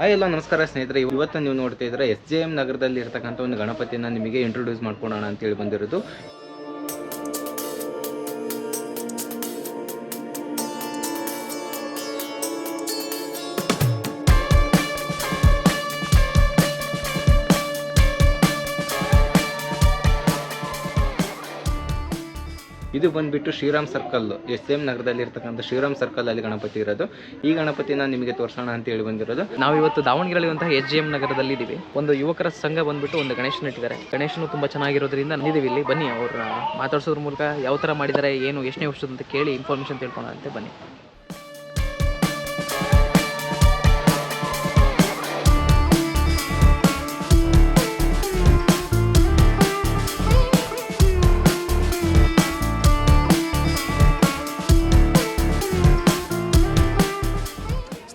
Hi ಎಲ್ಲ, ನಮಸ್ಕಾರ ಸ್ನೇಹಿತರೆ. ಇವತ್ತು ನೀವು ನೋಡ್ತಾ ಇದ್ರೆ ಎಸ್ ಜೆ ಎಂ ನಗರದಲ್ಲಿ ಇರ್ತಕ್ಕಂಥ ಒಂದು ಗಣಪತಿಯನ್ನ ನಿಮಗೆ ಇಂಟ್ರೊಡ್ಯೂಸ್ ಅಂತ ಅಂತೇಳಿ ಬಂದಿರೋದು. ಇದು ಬಂದ್ಬಿಟ್ಟು ಶ್ರೀರಾಮ್ ಸರ್ಕಲ್ ಎಸ್ ಎಂ ನಗರದಲ್ಲಿ ಇರ್ತಕ್ಕಂಥ ಶ್ರೀರಾಮ್ ಸರ್ಕಲ್ ಅಲ್ಲಿ ಗಣಪತಿ ಇರೋದು. ಈ ಗಣಪತಿನ ನಿಮಗೆ ತೋರಿಸೋಣ ಅಂತ ಹೇಳಿ ಬಂದಿರೋದು. ನಾವಿವತ್ತು ದಾವಣಗೆರೆಯಲ್ಲಿರುವಂತಹ ಎಚ್ ಜಿ ಎಂ ನಗರದಲ್ಲಿ ಇದ್ದೀವಿ ಒಂದು ಯುವಕರ ಸಂಘ ಬಂದ್ಬಿಟ್ಟು ಒಂದು ಗಣೇಶನ ಇಟ್ಟಿದ್ದಾರೆ. ಗಣೇಶನು ತುಂಬಾ ಚೆನ್ನಾಗಿರೋದ್ರಿಂದ ನಂದಿದೀವಿ ಇಲ್ಲಿ. ಬನ್ನಿ, ಅವ್ರ ಮಾತಾಡ್ಸೋದ್ರ ಮೂಲಕ ಯಾವ ಥರ ಮಾಡಿದ್ದಾರೆ, ಏನು ಎಷ್ಟನೇ ವರ್ಷದ ಅಂತ ಕೇಳಿ ಇನ್ಫಾರ್ಮೇಷನ್ ತಿಳ್ಕೊಳ್ಳೋಣಂತೆ ಬನ್ನಿ.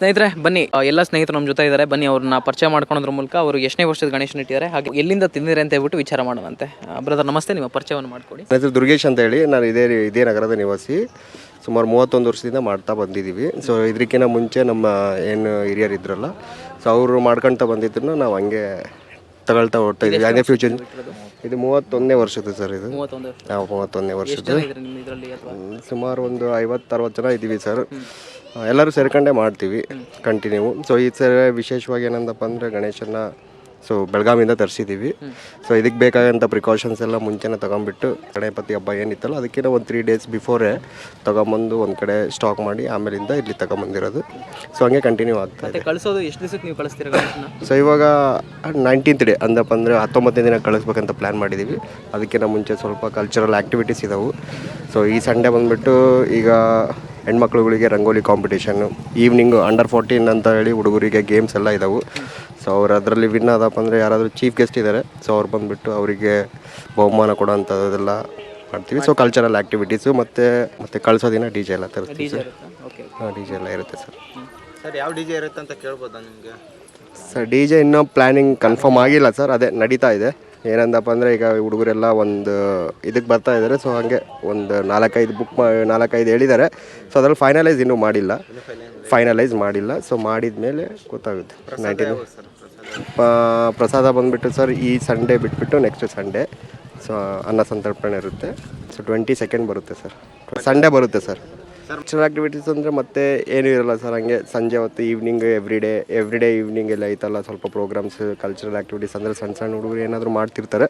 ಸ್ನೇಹಿತರೆ ಬನ್ನಿ. ಎಲ್ಲ ಸ್ನೇಹಿತರು ನಮ್ಮ ಜೊತೆ ಇದ್ದಾರೆ. ಬನ್ನಿ ಅವ್ರನ್ನ ಪರಿಚಯ ಮಾಡ್ಕೊಳೋದ್ರ ಮೂಲಕ ಅವರು ಎಷ್ಟನೇ ವರ್ಷದ ಗಣೇಶನ ಇಟ್ಟಿದ್ದಾರೆ. ಹಾಗೆ ಎಲ್ಲಿಂದ ತಿಂದಿರಿ ಅಂತ ಹೇಳ್ಬಿಟ್ಟು ವಿಚಾರ ಮಾಡೋಣಂತೆ. ಬ್ರದರ್ ನಮಸ್ತೆ ನಿಮ್ಮ ಪರಿಚಯವನ್ನು ಮಾಡ್ಕೊಡಿ ನನ್ನ ಹೆಸರು ದುರ್ಗೇಶ್ ಅಂತ ಹೇಳಿ ನಾನು ಇದೇ ಇದೇ ನಗರದ ನಿವಾಸಿ. ಸುಮಾರು ಮೂವತ್ತೊಂದು ವರ್ಷದಿಂದ ಮಾಡ್ತಾ ಬಂದಿದ್ದೀವಿ. ಸೊ ಇದಕ್ಕಿಂತ ಮುಂಚೆ ನಮ್ಮ ಏನು ಹಿರಿಯರು ಇದ್ರಲ್ಲ ಸೊ ಅವರು ಮಾಡ್ಕೊಳ್ತಾ ಬಂದಿದ್ದನ್ನು ನಾವು ಹಂಗೆ ತಗೊಳ್ತಾ ಹೋಗ್ತಾ ಇದ್ದೀವಿ. ಅದೇ ಫ್ಯೂಚರ್ ಇದು ಮೂವತ್ತೊಂದನೇ ವರ್ಷದ್ದು ಸರ್ ಇದು. ಮೂವತ್ತೊಂದೇ ನಾವು ಮೂವತ್ತೊಂದನೇ ವರ್ಷದ್ದು. ಸುಮಾರು ಒಂದು ಐವತ್ತು ಅರವತ್ತು ಜನ ಇದ್ದೀವಿ ಸರ್ ಎಲ್ಲರೂ ಸೇರ್ಕೊಂಡೇ ಮಾಡ್ತೀವಿ ಕಂಟಿನ್ಯೂ ಸೊ ಈ ಸಲ ವಿಶೇಷವಾಗಿ ಏನಂದಪ್ಪ ಅಂದರೆ ಗಣೇಶನ ಸೊ ಬೆಳಗಾವಿಯಿಂದ ತರಿಸಿದ್ದೀವಿ ಸೊ ಇದಕ್ಕೆ ಬೇಕಾದಂಥ ಪ್ರಿಕಾಷನ್ಸ್ ಎಲ್ಲ ಮುಂಚೆನೇ ತೊಗೊಂಬಿಟ್ಟು ಗಣಪತಿ ಹಬ್ಬ ಏನಿತ್ತಲ್ಲ ಅದಕ್ಕಿಂತ ಒಂದು ತ್ರೀ ಡೇಸ್ ಬಿಫೋರೇ ತೊಗೊಂಬಂದು ಒಂದು ಕಡೆ ಸ್ಟಾಕ್ ಮಾಡಿ ಆಮೇಲಿಂದ ಇಲ್ಲಿ ತೊಗೊಂಬಂದಿರೋದು. ಸೊ ಹಂಗೆ ಕಂಟಿನ್ಯೂ ಆಗ್ತಾ ಇದೆ. ಕಳಿಸೋದು ಎಷ್ಟು ದಿವಸಕ್ಕೆ ನೀವು ಕಳಿಸ್ತೀರಾ ಸೊ ಇವಾಗ ನೈನ್ಟೀನ್ತ್ ಡೇ ಅಂದಪ್ಪ ಅಂದರೆ ಹತ್ತೊಂಬತ್ತನೇ ದಿನ ಕಳಿಸ್ಬೇಕಂತ ಪ್ಲ್ಯಾನ್ ಮಾಡಿದ್ದೀವಿ ಅದಕ್ಕಿಂತ ಮುಂಚೆ ಸ್ವಲ್ಪ ಕಲ್ಚರಲ್ ಆ್ಯಕ್ಟಿವಿಟೀಸ್ ಇದಾವೆ. ಸೊ ಈ ಸಂಡೇ ಬಂದುಬಿಟ್ಟು ಈಗ ಹೆಣ್ಮಕ್ಳುಗಳಿಗೆ ರಂಗೋಲಿ ಕಾಂಪಿಟೇಷನ್ನು ಈವ್ನಿಂಗು ಅಂಡರ್ ಫೋರ್ಟೀನ್ ಅಂತ ಹೇಳಿ ಹುಡುಗರಿಗೆ ಗೇಮ್ಸ್ ಎಲ್ಲ ಇದ್ದಾವೆ ಸೊ ಅವ್ರು ಅದರಲ್ಲಿ ವಿನ್ ಆದಪ್ಪ ಅಂದರೆ ಯಾರಾದರೂ ಚೀಫ್ ಗೆಸ್ಟ್ ಇದ್ದಾರೆ ಸೊ ಅವ್ರು ಬಂದುಬಿಟ್ಟು ಅವರಿಗೆ ಬಹುಮಾನ ಕೊಡೋಂಥದ್ದೆಲ್ಲ ಮಾಡ್ತೀವಿ. ಸೊ ಕಲ್ಚರಲ್ ಆ್ಯಕ್ಟಿವಿಟೀಸು ಮತ್ತು ಮತ್ತು ಕಳಿಸೋ ದಿನ ಡಿ ಜೆ ಎಲ್ಲ ತರಿಸ್ತೀವಿ ಸರ್. ಓಕೆ ಹಾಂ ಡಿ ಜೆ ಎಲ್ಲ ಇರುತ್ತೆ ಸರ್. ಸರ್ ಯಾವ ಡಿ ಜೆ ಇರುತ್ತೆ ಅಂತ ಕೇಳ್ಬೋದಾ ನಿಮಗೆ? ಸರ್ ಡಿ ಜೆ ಇನ್ನೂ ಪ್ಲ್ಯಾನಿಂಗ್ ಕನ್ಫರ್ಮ್ ಆಗಿಲ್ಲ ಸರ್. ಅದೇ ನಡೀತಾ ಇದೆ. ಏನಂದಪ್ಪ ಅಂದರೆ ಈಗ ಹುಡುಗರೆಲ್ಲ ಒಂದು ಇದಕ್ಕೆ ಬರ್ತಾ ಇದ್ದಾರೆ. ಸೊ ಹಾಗೆ ಒಂದು ನಾಲ್ಕೈದು ಬುಕ್ ಮಾ ನಾಲ್ಕೈದು ಹೇಳಿದ್ದಾರೆ. ಸೊ ಅದರಲ್ಲಿ ಫೈನಲೈಸ್ ಇನ್ನೂ ಮಾಡಿಲ್ಲ. ಫೈನಲೈಸ್ ಮಾಡಿಲ್ಲ. ಸೊ ಮಾಡಿದ ಮೇಲೆ ಗೊತ್ತಾಗುತ್ತೆ. ನೈನ್ಟೀನ್ ಪ್ರಸಾದ ಬಂದುಬಿಟ್ಟು ಸರ್ ಈ ಸಂಡೇ ಬಿಟ್ಬಿಟ್ಟು ನೆಕ್ಸ್ಟ್ ಸಂಡೇ ಸೊ ಅನ್ನ ಸಂತರ್ಪಣೆ ಇರುತ್ತೆ. ಸೊ ಟ್ವೆಂಟಿ ಸೆಕೆಂಡ್ ಬರುತ್ತೆ ಸರ್. ಸಂಡೇ ಬರುತ್ತೆ ಸರ್. ಕಲ್ಚರಲ್ ಆಕ್ಟಿವಿಟೀಸ್ ಅಂದರೆ ಮತ್ತೆ ಏನೂ ಇರಲ್ಲ ಸರ್ ಹಂಗೆ ಸಂಜೆ ಹೊತ್ತು evening every day every day evening ಎಲ್ಲ ಐತಲ್ಲ ಸ್ವಲ್ಪ ಪ್ರೋಗ್ರಾಮ್ಸ್ ಕಲ್ಚರಲ್ ಆಕ್ಟಿವಿಟೀಸ್ ಅಂದರೆ ಸಣ್ಣ ಸಣ್ಣ ಹುಡುಗರು ಏನಾದರೂ ಮಾಡ್ತಿರ್ತಾರೆ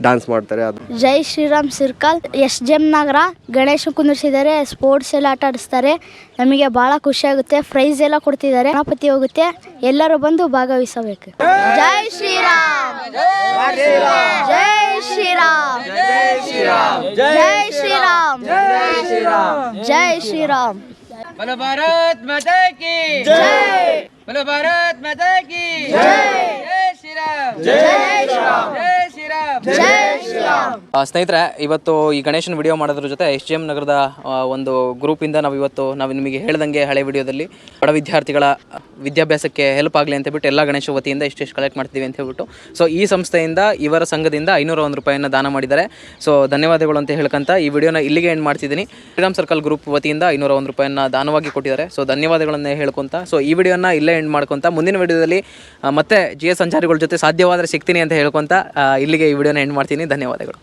ಡ್ಯಾನ್ಸ್ ಮಾಡ್ತಾರೆ ಅದು. ಜೈ Shriram circle S G M Nagar Ganesha ಕುಂದಿರ್ಸಿದ್ದಾರೆ sports ಎಲ್ಲ ಆಟ ಆಡಿಸ್ತಾರೆ ನಮಗೆ ಭಾಳ ಖುಷಿ ಆಗುತ್ತೆ ಪ್ರೈಸ್ ಎಲ್ಲ ಕೊಡ್ತಿದ್ದಾರೆ ಗಣಪತಿ ಹೋಗುತ್ತೆ ಎಲ್ಲರೂ ಬಂದು ಭಾಗವಹಿಸಬೇಕು. ಜೈ ಶ್ರೀರಾಮ್! ಜೈ ಶ್ರೀರಾಮ್! ಜೈ ಶ್ರೀರಾಮ್! श्री राम जय श्री राम बोलो भारत माता की जय बोलो भारत माता की जय जय श्री राम जय ಸ್ನೇಹಿತರೆ, ಇವತ್ತು ಈ ಗಣೇಶನ ವಿಡಿಯೋ ಮಾಡೋದ್ರ ಜೊತೆ ಎಸ್ ಜಿ ಎಂ ನಗರದ ಒಂದು ಗ್ರೂಪಿಂದ ನಾವು ಇವತ್ತು ನಾವು ನಿಮಗೆ ಹೇಳ್ದಂಗೆ ಹಳೆ ವಿಡಿಯೋದಲ್ಲಿ ಬಡ ವಿದ್ಯಾರ್ಥಿಗಳ ವಿದ್ಯಾಭ್ಯಾಸಕ್ಕೆ ಹೆಲ್ಪ್ ಆಗಲಿ ಅಂತ ಬಿಟ್ಟು ಎಲ್ಲ ಗಣೇಶ ವತಿಯಿಂದ ಇಷ್ಟೆಷ್ಟು ಕಲೆಕ್ಟ್ ಮಾಡ್ತೀವಿ ಅಂತ ಹೇಳ್ಬಿಟ್ಟು. ಸೊ ಈ ಸಂಸ್ಥೆಯಿಂದ, ಇವರ ಸಂಘದಿಂದ ಐನೂರ ಒಂದು ರೂಪಾಯಿಯನ್ನು ದಾನ ಮಾಡಿದ್ದಾರೆ. ಸೊ ಧನ್ಯವಾದಗಳು ಅಂತ ಹೇಳ್ಕಂತ ಈ ವಿಡಿಯೋನ ಇಲ್ಲಿಗೆ ಎಂಡ್ ಮಾಡ್ತಿದ್ದೀನಿ. ಫ್ರೀಡಮ್ ಸರ್ಕಲ್ ಗ್ರೂಪ್ ವತಿಯಿಂದ ಐನೂರ ಒಂದು ರೂಪಾಯಿಯನ್ನು ದಾನವಾಗಿ ಕೊಟ್ಟಿದ್ದಾರೆ. ಸೊ ಧನ್ಯವಾದಗಳನ್ನೇ ಹೇಳ್ಕೊಂತ ಸೊ ಈ ವಿಡಿಯೋನ ಇಲ್ಲೇ ಎಂಡ್ ಮಾಡ್ಕೊಂತ, ಮುಂದಿನ ವಿಡಿಯೋದಲ್ಲಿ ಮತ್ತೆ ಜಿ ಎಸ್ ಸಂಚಾರಿಗಳ ಜೊತೆ ಸಾಧ್ಯವಾದರೆ ಸಿಗ್ತೀನಿ ಅಂತ ಹೇಳ್ಕೊಂತ ಇಲ್ಲಿಗೆ ಈ ವಿಡಿಯೋನ ಎಂಡ್ ಮಾಡ್ತೀನಿ. ಧನ್ಯವಾದಗಳು.